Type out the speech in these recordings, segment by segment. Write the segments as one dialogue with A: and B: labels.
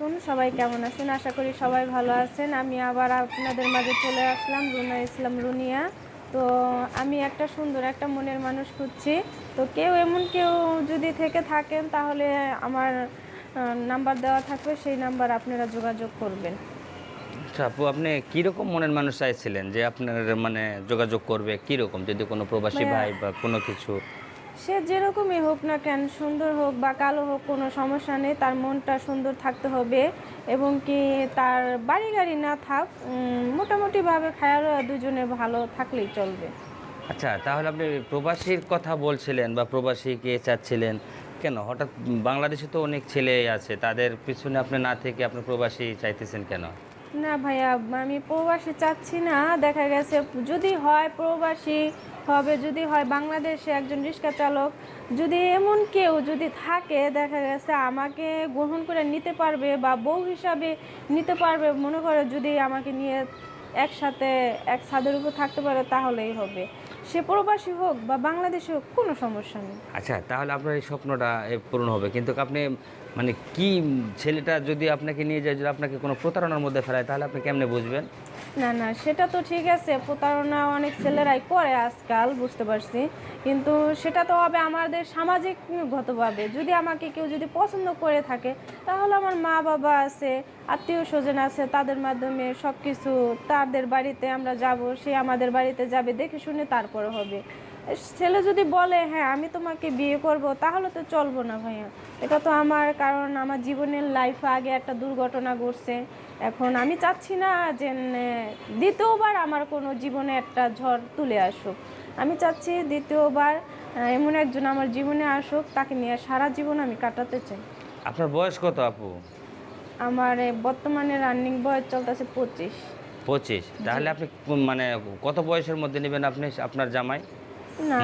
A: আলাইকুম। সবাই কেমন আছেন? আশা করি সবাই ভালো আছেন। আমি আবার আপনাদের মাঝে চলে আসলাম রুনা ইসলাম রুনিয়া। তো আমি একটা সুন্দর একটা মনের মানুষ খুঁজছি। তো কেউ এমন কেউ যদি থেকে থাকেন তাহলে আমার নাম্বার দেওয়া থাকবে। সেই নাম্বার আপনারা যোগাযোগ করবেন।
B: আচ্ছা আপু আপনি কীরকম মনের মানুষ চাইছিলেন যে আপনার মানে যোগাযোগ করবে? কীরকম? যদি কোনো প্রবাসী ভাই বা কোনো কিছু
A: সে যেরকমই হোক না কেন, সুন্দর হোক বা কালো হোক, কোনো সমস্যা নেই। তার মনটা সুন্দর থাকতে হবে এবং কি তার বাড়ি গাড়ি না থাক মোটামুটিভাবে খায়াল দুজনে ভালো থাকলেই চলবে।
B: আচ্ছা তাহলে আপনি প্রবাসীর কথা বলছিলেন বা প্রবাসীকে চাচ্ছিলেন, কেন? হঠাৎ বাংলাদেশে তো অনেক ছেলে আছে, তাদের পিছনে আপনি না থেকে আপনি প্রবাসী চাইতেছেন কেন?
A: না ভাইয়া, আমি প্রবাসী চাচ্ছি না, দেখা গেছে যদি হয় প্রবাসী হবে, যদি হয় বাংলাদেশে একজন রিক্সা চালক, যদি এমন কেউ যদি থাকে, দেখা গেছে আমাকে গ্রহণ করে নিতে পারবে বা বউ হিসাবে নিতে পারবে, মনে করে যদি আমাকে নিয়ে একসাথে, এক ছাদের উপর থাকতে পারে তাহলেই হবে। সে প্রবাসী হোক বা বাংলাদেশে হোক, কোনো সমস্যা নেই।
B: আচ্ছা তাহলে আপনার এই স্বপ্নটা পূরণ হবে। কিন্তু আপনি মানে কি ছেলেটা যদি আপনাকে নিয়ে যায়, যদি আপনাকে কোনো প্রতারণার মধ্যে ফেলায়, তাহলে আপনি কেমনে বুঝবেন?
A: না না, সেটা তো ঠিক আছে, প্রতারণা অনেক ছেলেরাই করে আজকাল, বুঝতে পারছি। কিন্তু সেটা তো হবে আমাদের সামাজিকগতভাবে যদি আমাকে কেউ যদি পছন্দ করে থাকে, তাহলে আমার মা বাবা আছে আত্মীয় স্বজন আছে, তাদের মাধ্যমে সব কিছু তাদের বাড়িতে আমরা যাব, সে আমাদের বাড়িতে যাবে, দেখে শুনে তারপর হবে। ছেলে যদি বলে হ্যাঁ আমি তোমাকে বিয়ে করব তাহলে তো চলবো না ভাইয়া। এটা তো আমার কারণ আমার জীবনের লাইফে আগে একটা দুর্ঘটনা ঘটছে। এখন আমি চাচ্ছি না যে দ্বিতীয়বার আমার কোনো জীবনে একটা ঝড় তুলে আসুক। আমি চাচ্ছি দ্বিতীয়বার এমন একজন আমার জীবনে আসুক তাকে নিয়ে সারা জীবন আমি কাটাতে চাই।
B: আপনার বয়স কত আপু?
A: আমার বর্তমানে রানিং বয়স চলতেছে পঁচিশ।
B: পঁচিশ। তাহলে আপনি মানে কত বয়সের মধ্যে নেবেন আপনি আপনার জামাই?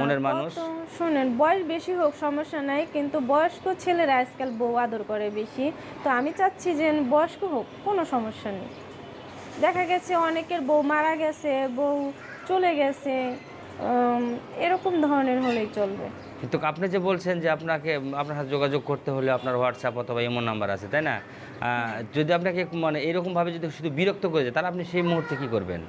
B: মনের মানুষ?
A: শোনেন বয়স বেশি হোক সমস্যা নাই কিন্তু বয়স্ক ছেলেরা আজকাল বউ আদর করে বেশি। তো আমি চাচ্ছি যে বয়স্ক হোক কোনো সমস্যা নেই। দেখা গেছে অনেকের বউ মারা গেছে বউ চলে গেছে এরকম ধরনের হলেই চলবে।
B: কিন্তু আপনি যে বলছেন যে আপনাকে আপনার সাথে যোগাযোগ করতে হলে আপনার হোয়াটসঅ্যাপ অথবা এমন নাম্বার আছে তাই না? যদি আপনাকে মানে এরকমভাবে যদি শুধু বিরক্ত করে যায় তাহলে আপনি সেই মুহূর্তে কী করবেন?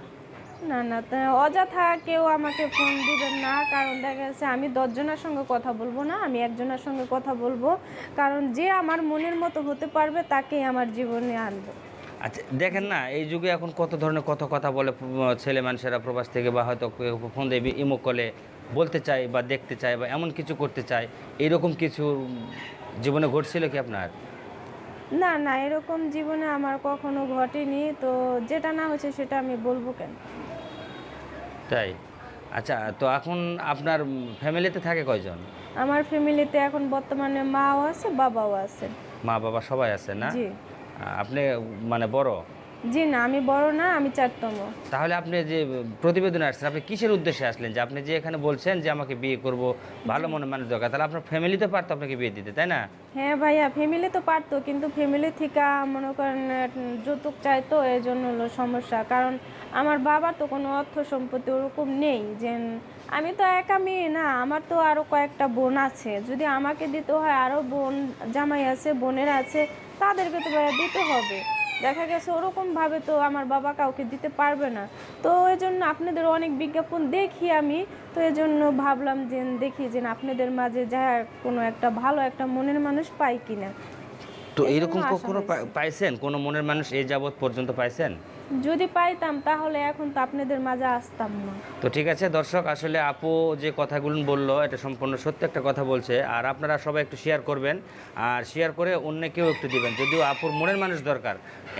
A: না না তা অযথা কেউ আমাকে ফোন দিবেন না কারণ দেখা যাচ্ছে আমি দশজনের সঙ্গে কথা বলব না আমি একজনের সঙ্গে কথা বলব কারণ যে আমার মনের মতো হতে পারবে তাকেই আমার জীবনে আনব।
B: আচ্ছা দেখেন না এই যুগে এখন কত ধরনের কত কথা বলে ছেলে মানুষেরা প্রবাস থেকে বা হয়তো ফোন দেবে ইমো কলে বলতে চায় বা দেখতে চায় বা এমন কিছু করতে চায় এরকম কিছু জীবনে ঘটছিল কি আপনার?
A: না না এরকম জীবনে আমার কখনো ঘটেনি তো যেটা না হচ্ছে সেটা আমি বলব কেন?
B: তাই? আচ্ছা তো এখন আপনার ফ্যামিলিতে থাকে কয়জন?
A: আমার ফ্যামিলিতে এখন বর্তমানে মাও আছে বাবাও আছে।
B: মা বাবা সবাই আছে না?
A: জি।
B: আপনি মানে বড়?
A: জি না আমি বড় না আমি চারতম।
B: তাহলে আপনি যে প্রতিবেদনে আসছেন আপনি কিসের উদ্দেশ্যে আসলেন? যে আপনি যে এখানে বলছেন যে আমাকে বিয়ে করব ভালো মনে মানুষ দরকার তাহলে আপনার ফ্যামিলিতে পারতো আপনাকে বিয়ে দিতে তাই না?
A: হ্যাঁ ভাইয়া ফ্যামিলি তো পারতো কিন্তু ফ্যামিলি থেকে মনে করেন যৌতুক চাইতো এই জন্য হলো সমস্যা। কারণ আমার বাবার তো কোনো অর্থ সম্পত্তি ওরকম নেই যে আমি তো একা মেয়ে না আমার তো আরও কয়েকটা বোন আছে। যদি আমাকে দিতে হয় আরও বোন জামাই আছে বোনের আছে তাদেরকে তো ভাইয়া দিতে হবে। দেখা গেছে ওরকমভাবে তো আমার বাবা কাউকে দিতে পারবে না। তো এই জন্য আপনাদের অনেক বিজ্ঞাপন দেখি আমি। তো এই জন্য ভাবলাম যে দেখি যে আপনাদের মাঝে যা কোনো একটা ভালো একটা মনের মানুষ পাই কিনা।
B: তো এরকম কখনো পাইছেন? কোনো মনের মানুষ এই যাবৎ পর্যন্ত পাইছেন?
A: যদি পাইতাম, তাহলে এখন তো আপনাদের মাঝে আসতাম না।
B: তো ঠিক আছে, দর্শক, আসলে আপু যে কথাগুলো বলল, এটা সম্পূর্ণ সত্য একটা কথা বলছে। আর আপনারা সবাই একটু শেয়ার করবেন, আর শেয়ার করে অন্যকেও একটু দিবেন। যদিও আপুর মনের মানুষ দরকার,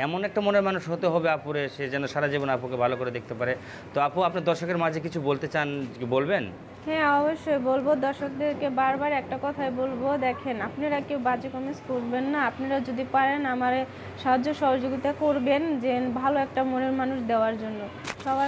B: এমন একটা মনের মানুষ হতে হবে আপুরে, সে যেন সারা জীবন আপুকে ভালো করে দেখতে পারে। তো আপু, আপনার দর্শকের মাঝে কিছু বলতে চান বলবেন?
A: হ্যাঁ অবশ্যই বলব। দর্শকদেরকে বারবার একটা কথাই বলব, দেখেন, আপনারা কেউ বাজে কমেন্টস করবেন না। আপনারা যদি পারেন আমার সাহায্য সহযোগিতা করবেন, যে ভালো একটা মনের মানুষ দেওয়ার জন্য। সবাই